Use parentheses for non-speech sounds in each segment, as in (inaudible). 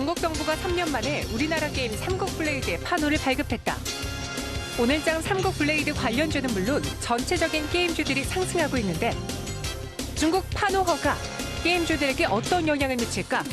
중국 정부가 3년 만에 우리나라 게임 삼국 블레이드의 판호를 발급했다. 오늘장 삼국 블레이드 관련주는 물론 전체적인 게임주들이 상승하고 있는데 중국 판호 허가 게임주들에게 어떤 영향을 미칠까?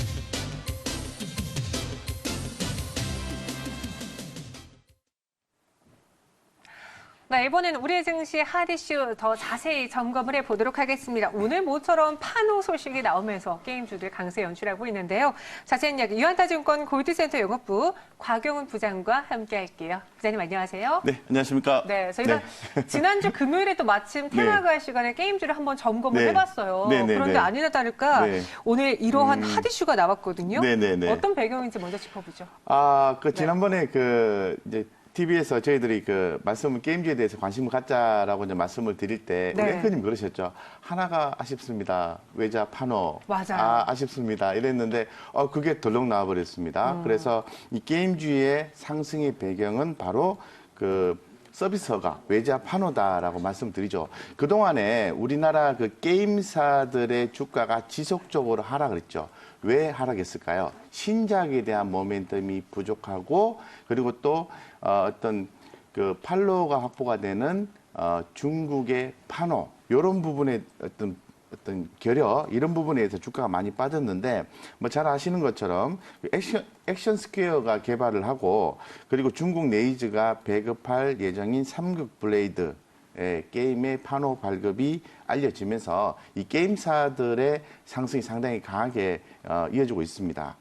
네, 이번에는 우리의 증시 핫이슈 더 자세히 점검을 해보도록 하겠습니다. 오늘 모처럼 판호 소식이 나오면서 게임주들 강세 연출하고 있는데요. 자세한 이야기 유한타증권 골드센터 영업부 곽용훈 부장과 함께할게요. 부장님 안녕하세요. 네, 안녕하십니까. 네, 저희가 (laughs) 지난주 금요일에 또 마침 테마갈 시간에 게임주를 한번 점검을 네. 해봤어요. 네, 네, 그런데 네. 아니나 다를까 네. 오늘 이러한 음. 핫이슈가 나왔거든요. 네, 네, 네. 어떤 배경인지 먼저 짚어보죠. 아, 그 네. 지난번에 그 이제 TV에서 저희들이 그 말씀을 게임주에 대해서 관심을 갖자라고 이제 말씀을 드릴 때 우리 네. 앵커님 그러셨죠. 하나가 아쉽습니다. 외자 판호. 맞아요. 아, 아쉽습니다. 이랬는데 어 그게 덜렁 나와 버렸습니다. 음. 그래서 이 게임주의 상승의 배경은 바로 그 서비스가 외자 판호다라고 말씀드리죠. 그동안에 우리나라 그 게임사들의 주가가 지속적으로 하락을 했죠. 왜 하락했을까요? 신작에 대한 모멘텀이 부족하고 그리고 또 어, 어떤 그 팔로워가 확보가 되는 어, 중국의 판호 이런 부분에 어떤 어떤 결여 이런 부분에 의해서 주가가 많이 빠졌는데 뭐 잘 아시는 것처럼 그 액션 액션 스퀘어가 개발을 하고 그리고 중국 네이즈가 배급할 예정인 삼극 블레이드 예, 게임의 판호 발급이 알려지면서 이 게임사들의 상승이 상당히 강하게 어, 이어지고 있습니다.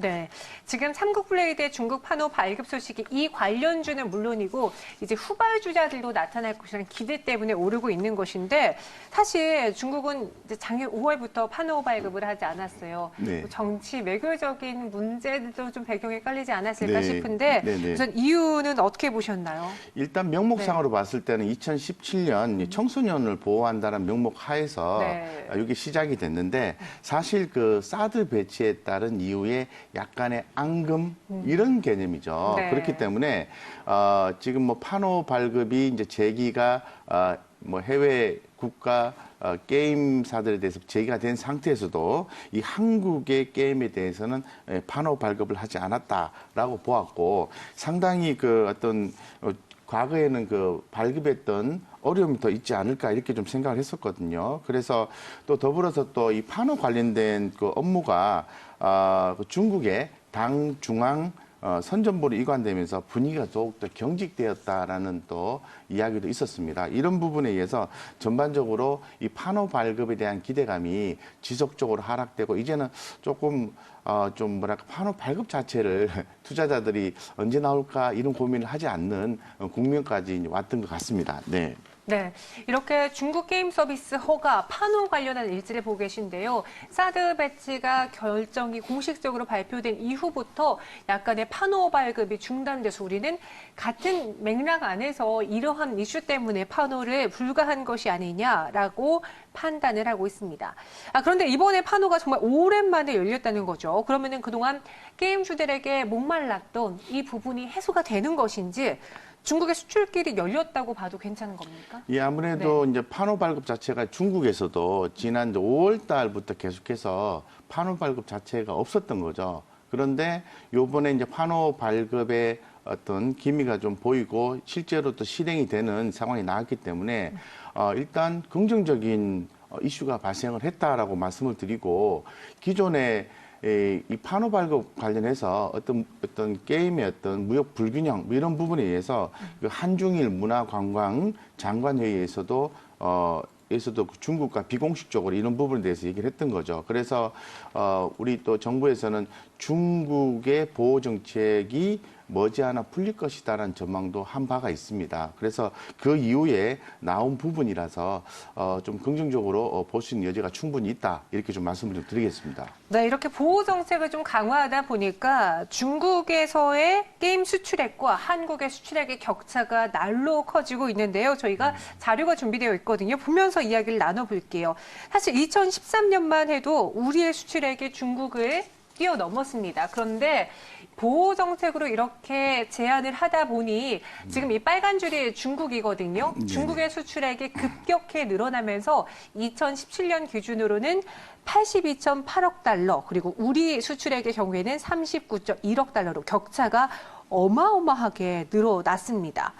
네. 지금 삼국 블레이드의 중국 판호 발급 소식이 이 관련주는 물론이고 이제 후발주자들도 나타날 것이라는 기대 때문에 오르고 있는 것인데 사실 중국은 이제 작년 5월부터 판호 발급을 하지 않았어요. 네. 뭐 정치 외교적인 문제도 좀 배경에 깔리지 않았을까 네. 싶은데 네, 네. 우선 이유는 어떻게 보셨나요? 일단 명목상으로 네. 봤을 때는 2017년 청소년을 보호한다는 명목 하에서 네. 아, 이게 시작이 됐는데 사실 그 사드 배치에 따른 이후에 약간의 앙금 이런 개념이죠. 네. 그렇기 때문에 어, 지금 뭐 판호 발급이 이제 제기가 어, 뭐 해외 국가 어, 게임사들에 대해서 제기가 된 상태에서도 이 한국의 게임에 대해서는 에, 판호 발급을 하지 않았다라고 보았고 상당히 그 어떤 어, 과거에는 그 발급했던 어려움이 더 있지 않을까 이렇게 좀 생각을 했었거든요. 그래서 또 더불어서 또 이 판호 관련된 그 업무가 아, 그 중국의 당 중앙 어, 선전부로 이관되면서 분위기가 더욱더 경직되었다라는 또 이야기도 있었습니다. 이런 부분에 의해서 전반적으로 이 판호 발급에 대한 기대감이 지속적으로 하락되고 이제는 조금 어, 좀 뭐랄까 판호 발급 자체를 (laughs) 투자자들이 언제 나올까 이런 고민을 하지 않는 어, 국면까지 왔던 것 같습니다. 네. 네, 이렇게 중국 게임 서비스 허가 판호 관련한 일지를 보고 계신데요. 사드 배치가 결정이 공식적으로 발표된 이후부터 약간의 판호 발급이 중단돼서 우리는 같은 맥락 안에서 이러한 이슈 때문에 판호를 불가한 것이 아니냐라고 판단을 하고 있습니다. 아, 그런데 이번에 판호가 정말 오랜만에 열렸다는 거죠. 그러면은 그동안 게임주들에게 목말랐던 이 부분이 해소가 되는 것인지 중국의 수출길이 열렸다고 봐도 괜찮은 겁니까? 예, 아무래도 네. 이제 판호 발급 자체가 중국에서도 지난 5월 달부터 계속해서 판호 발급 자체가 없었던 거죠. 그런데 요번에 이제 판호 발급의 어떤 기미가 좀 보이고 실제로 또 실행이 되는 상황이 나왔기 때문에 어, 일단 긍정적인 어, 이슈가 발생을 했다라고 말씀을 드리고 기존에 이, 이 판호 발급 관련해서 어떤 어떤 게임의 어떤 무역 불균형 뭐 이런 부분에 의해서 그 한중일 문화관광 장관회의에서도 어 에서도 그 중국과 비공식적으로 이런 부분에 대해서 얘기를 했던 거죠. 그래서 어 우리 또 정부에서는 중국의 보호 정책이 머지않아 풀릴 것이다라는 전망도 한 바가 있습니다. 그래서 그 이후에 나온 부분이라서 어, 좀 긍정적으로 어, 볼수 있는 여지가 충분히 있다 이렇게 좀 말씀을 좀 드리겠습니다. 네, 이렇게 보호 정책을 좀 강화하다 보니까 중국에서의 게임 수출액과 한국의 수출액의 격차가 날로 커지고 있는데요. 저희가 자료가 준비되어 있거든요. 보면서 이야기를 나눠볼게요. 사실 2013년만 해도 우리의 수출액이 중국을 뛰어넘었습니다. 그런데 보호 정책으로 이렇게 제한을 하다 보니 지금 이 빨간 줄이 중국이거든요. 중국의 수출액이 급격히 늘어나면서 2017년 기준으로는 82.8억 달러 그리고 우리 수출액의 경우에는 39.1억 달러로 격차가 어마어마하게 늘어났습니다.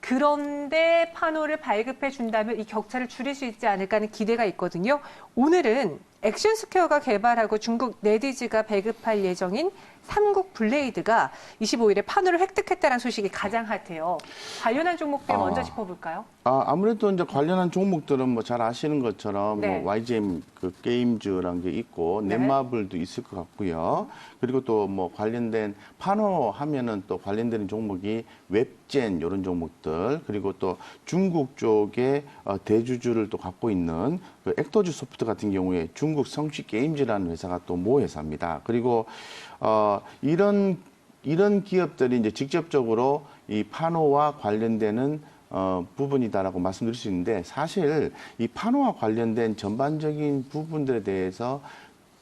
그런데 판호를 발급해 준다면 이 격차를 줄일 수 있지 않을까 하는 기대가 있거든요. 오늘은 액션스퀘어가 개발하고 중국 네디즈가 배급할 예정인 삼국 블레이드가 25일에 판호를 획득했다는 소식이 가장 핫해요. 관련한 종목들 아. 먼저 짚어볼까요? 아, 아무래도 이제 관련한 종목들은 뭐 잘 아시는 것처럼 네. 뭐 YGM 그 게임즈라는 게 있고 네. 넷마블도 있을 것 같고요. 그리고 또 뭐 관련된 파노 하면은 또 관련되는 종목이 웹젠 이런 종목들 그리고 또 중국 쪽에 어, 대주주를 또 갖고 있는 그 액터즈 소프트 같은 경우에 중국 성취 게임즈라는 회사가 또 모 회사입니다. 그리고 어 이런 이런 기업들이 이제 직접적으로 이 파노와 관련되는 어, 부분이다라고 말씀드릴 수 있는데 사실 이 파노와 관련된 전반적인 부분들에 대해서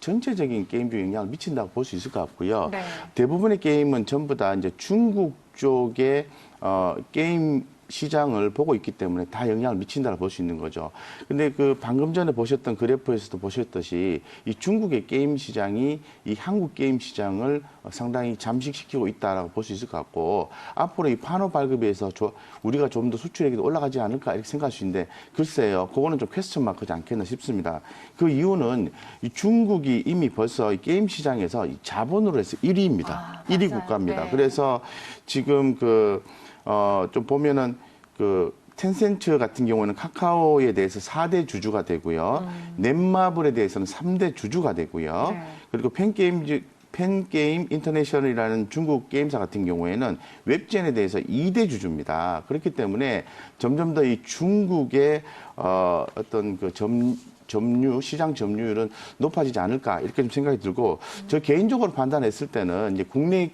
전체적인 게임주에 영향을 미친다고 볼 수 있을 것 같고요. 네. 대부분의 게임은 전부 다 이제 중국 쪽의 어, 게임 시장을 보고 있기 때문에 다 영향을 미친다고 볼 수 있는 거죠. 근데 그 방금 전에 보셨던 그래프에서도 보셨듯이 이 중국의 게임 시장이 이 한국 게임 시장을 상당히 잠식시키고 있다라고 볼 수 있을 것 같고 앞으로 이 판호 발급에서 저- 우리가 좀 더 수출액이 올라가지 않을까 이렇게 생각할 수 있는데 글쎄요. 그거는 좀 퀘스천 마크지 않겠나 싶습니다. 그 이유는 이 중국이 이미 벌써 이 게임 시장에서 이 자본으로 해서 1위입니다. 아, 1위 맞아요. 국가입니다. 네. 그래서 지금 그, 어, 좀 보면은 그 텐센트 같은 경우는 카카오에 대해서 4대 주주가 되고요. 넷마블에 대해서는 3대 주주가 되고요. 네. 그리고 팬게임 팬게임 인터내셔널이라는 중국 게임사 같은 경우에는 웹젠에 대해서 2대 주주입니다. 그렇기 때문에 점점 더 이 중국의 어, 어떤 그 점, 점유 시장 점유율은 높아지지 않을까 이렇게 좀 생각이 들고 저 개인적으로 판단했을 때는 이제 국내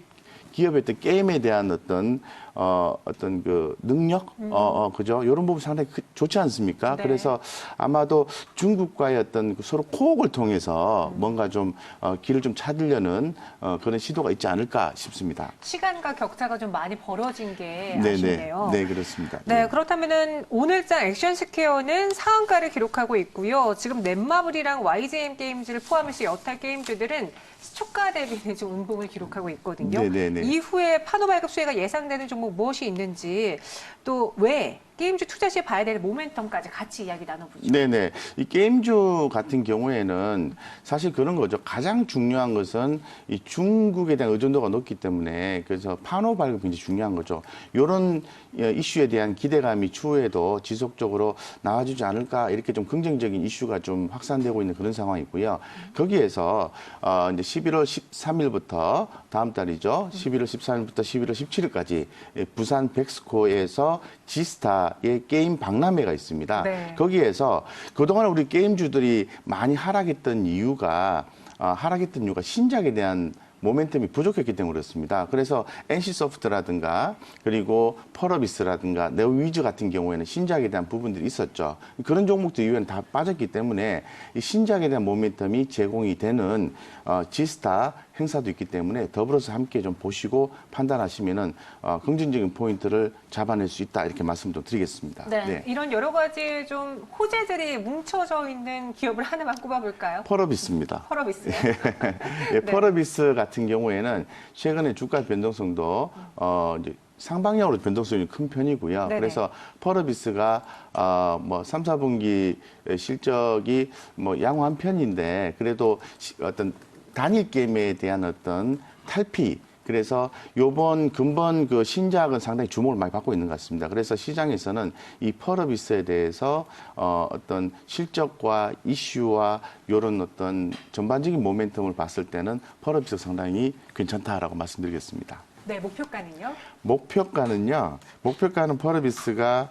기업의 어떤 게임에 대한 어떤 어 어떤 그 능력 어, 어 그죠 이런 부분 상당히 크- 좋지 않습니까? 네. 그래서 아마도 중국과의 어떤 그 서로 코업을 통해서 뭔가 좀 어, 길을 좀 찾으려는 어, 그런 시도가 있지 않을까 싶습니다. 시간과 격차가 좀 많이 벌어진 게 네네 아쉽네요. 네 그렇습니다. 네, 그렇다면은 오늘장 액션 스퀘어는 상한가를 기록하고 있고요. 지금 넷마블이랑 YGM 게임즈를 포함해서 여타 게임즈들은 시초가 대비는 좀 운봉을 기록하고 있거든요. 네네네. 이후에 판호 발급 수혜가 예상되는 종목 무엇이 있는지 또 왜 게임즈 투자 시에 봐야 될 모멘텀까지 같이 이야기 나눠보죠. 네네. 이 게임주 같은 경우에는 사실 그런 거죠. 가장 중요한 것은 이 중국에 대한 의존도가 높기 때문에 그래서 판호 발급이 굉장히 중요한 거죠. 이런 이슈에 대한 기대감이 추후에도 지속적으로 나와주지 않을까 이렇게 좀 긍정적인 이슈가 좀 확산되고 있는 그런 상황이고요. 거기에서 어 이제 11월 13일부터 다음 달이죠. 11월 13일부터 11월 17일까지 부산 백스코에서 지스타 의 게임 박람회가 있습니다. 네. 거기에서 그동안 우리 게임주들이 많이 하락했던 이유가 아, 하락했던 이유가 신작에 대한 모멘텀이 부족했기 때문에 그렇습니다. 그래서 NC소프트라든가 그리고 펄어비스라든가 네오위즈 같은 경우에는 신작에 대한 부분들이 있었죠. 그런 종목들 이후에는 다 빠졌기 때문에 이 신작에 대한 모멘텀이 제공이 되는 어, 지스타 행사도 있기 때문에 더불어서 함께 좀 보시고 판단하시면은 어, 긍정적인 포인트를 잡아낼 수 있다 이렇게 말씀 좀 드리겠습니다. 네, 이런 여러 가지 좀 호재들이 뭉쳐져 있는 기업을 하나만 꼽아볼까요? 펄어비스입니다. 펄어비스. (laughs) 예, 네. 펄어비스 같은 경우에는 최근에 주가 변동성도 어 이제 상방향으로 변동성이 큰 편이고요. 네네. 그래서 펄어비스가 어뭐 3, 4분기 실적이 뭐 양호한 편인데 그래도 시- 어떤 단일 게임에 대한 어떤 탈피 그래서 요번 근본 그 신작은 상당히 주목을 많이 받고 있는 것 같습니다. 그래서 시장에서는 이 펄어비스에 대해서 어 어떤 실적과 이슈와 요런 어떤 전반적인 모멘텀을 봤을 때는 펄어비스 상당히 괜찮다라고 말씀드리겠습니다. 네, 목표가는요? 목표가는요. 목표가는 펄어비스가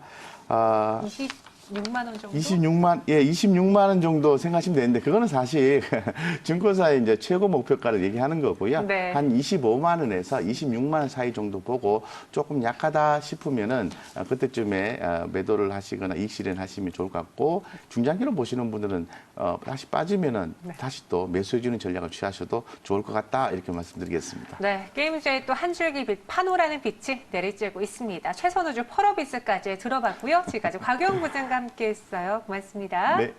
아 20, 6만 원 정도? 26만 예, 26만 원 정도 생각하시면 되는데 그거는 사실 (laughs) 증권사의 이제 최고 목표가를 얘기하는 거고요. 네. 한 25만 원에서 26만 원 사이 정도 보고 조금 약하다 싶으면은 어, 그때쯤에 어, 매도를 하시거나 이익 실현하시면 좋을 것 같고 중장기로 보시는 분들은 어, 다시 빠지면은 네. 다시 또 매수해 주는 전략을 취하셔도 좋을 것 같다 이렇게 말씀드리겠습니다. 네, 게임즈의 또 한 줄기 빛, 파노라는 빛이 내리쬐고 있습니다. 최선우주 펄어비스까지 들어봤고요. 지금까지 (laughs) 곽영 부장과 함께했어요. 고맙습니다. 네,